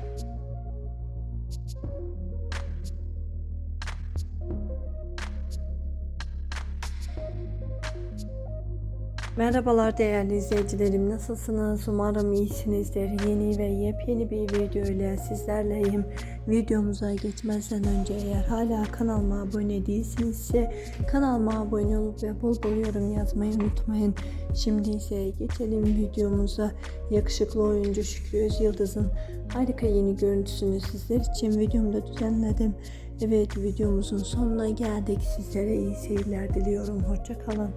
Thank you. Merhabalar değerli izleyicilerim. Nasılsınız? Umarım iyisinizdir. Yeni ve yepyeni bir video ile sizlerleyim. Videomuza geçmezden önce eğer hala kanalıma abone değilsinizse kanalıma abone olup ve bol bol yorum yazmayı unutmayın. Şimdi ise geçelim videomuza. Yakışıklı oyuncu Şükrü Özyıldız'ın harika yeni görüntüsünü sizler için videomda düzenledim. Evet videomuzun sonuna geldik. Sizlere iyi seyirler diliyorum. Hoşça kalın